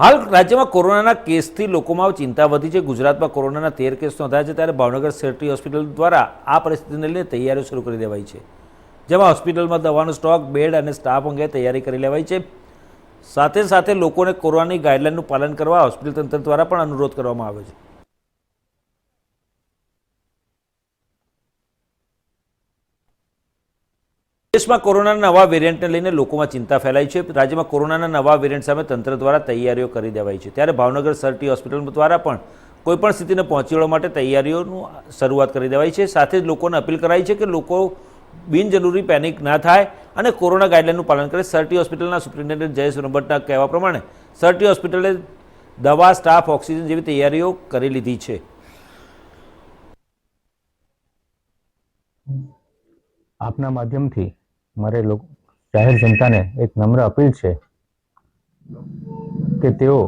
હાલ રાજ્યમાં કોરોનાના કેસથી લોકોમાં ચિંતા વધી છે. ગુજરાતમાં કોરોનાના તેર કેસ નોંધાયા છે ત્યારે ભાવનગર સેટી હોસ્પિટલ દ્વારા આ પરિસ્થિતિને લઈને તૈયારીઓ શરૂ કરી દેવાઈ છે. જેમાં હોસ્પિટલમાં દવાનો સ્ટોક, બેડ અને સ્ટાફ અંગે તૈયારી કરી લેવાઈ છે. સાથે સાથે લોકોને કોરોનાની ગાઈડલાઇનનું પાલન કરવા હોસ્પિટલ તંત્ર દ્વારા પણ અનુરોધ કરવામાં આવ્યો છે. દેશમાં કોરોનાના નવા વેરિયન્ટને લઈને લોકોમાં ચિંતા ફેલાઈ છે. રાજ્યમાં કોરોનાના નવા વેરિયન્ટ સામે તંત્ર દ્વારા તૈયારીઓ કરી દેવાઈ છે. ત્યારે ભાવનગર સરટી હોસ્પિટલ દ્વારા પણ કોઈપણ સ્થિતિને પહોંચી વળવા માટે તૈયારીઓનું શરૂઆત કરી દેવાઈ છે. સાથે જ લોકોને અપીલ કરાઈ છે કે લોકો બિનજરૂરી પેનિક ના થાય અને કોરોના ગાઈડલાઇનનું પાલન કરે. સરટી હોસ્પિટલના સુપ્રિન્ટેન્ડન્ટ જયેશ રંભટના કહેવા પ્રમાણે સરટી હોસ્પિટલે દવા, સ્ટાફ, ઓક્સિજન જેવી તૈયારીઓ કરી લીધી છે. આપના માધ્યમથી મારે જાહેર જનતાને એક નમ્ર અપીલ છે કે તેઓ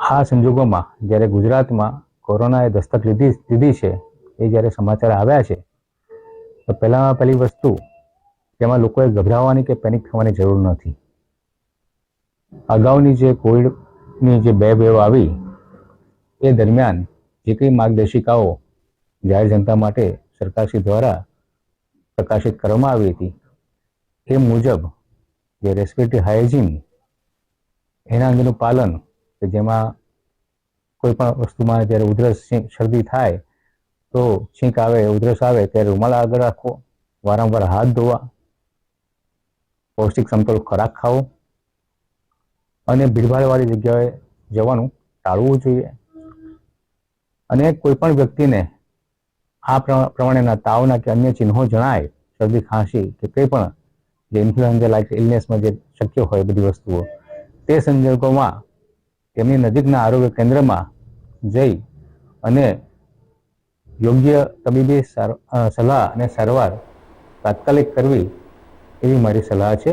આ સંજોગોમાં જ્યારે ગુજરાતમાં કોરોનાએ દસ્તક લીધી દીધી છે, એ જ્યારે સમાચાર આવ્યા છે, તો પહેલામાં પહેલી વસ્તુ તેમાં લોકોએ ગભરાવાની કે પેનિક થવાની જરૂર નથી. અગાઉની જે કોવિડની જે બે વેવ આવી, એ દરમિયાન જે કંઈ માર્ગદર્શિકાઓ જાહેર જનતા માટે સરકારશ્રી દ્વારા પ્રકાશિત કરવામાં આવી હતી. એ મુજબ જે રેસ્પિરેટરી હાઇજીન એના અંગેનું પાલન કે જેમાં કોઈ પણ વસ્તુમાં જ્યારે ઉધરસ શરદી થાય તો છીંક આવે, ઉધરસ આવે ત્યારે રૂમાલ આગળ રાખવો, વારંવાર હાથ ધોવા, પૌષ્ટિક સમતોલ ખોરાક ખાવો અને ભીડભાડવાળી જગ્યાએ જવાનું ટાળવું જોઈએ. અને કોઈ પણ વ્યક્તિને આ પ્રમાણેના તાવના કે અન્ય ચિહ્નો જણાય, શરદી, ખાંસી કે કંઈ પણ જે ઇન્ફ્લુએન્ઝા લાઇક ઇલનેસમાં જે શક્ય હોય બધી વસ્તુઓ, તે સંજોગોમાં તેમની નજીકના આરોગ્ય કેન્દ્રમાં જઈ અને યોગ્ય તબીબી સલાહ અને સારવાર તાત્કાલિક કરવી એવી મારી સલાહ છે.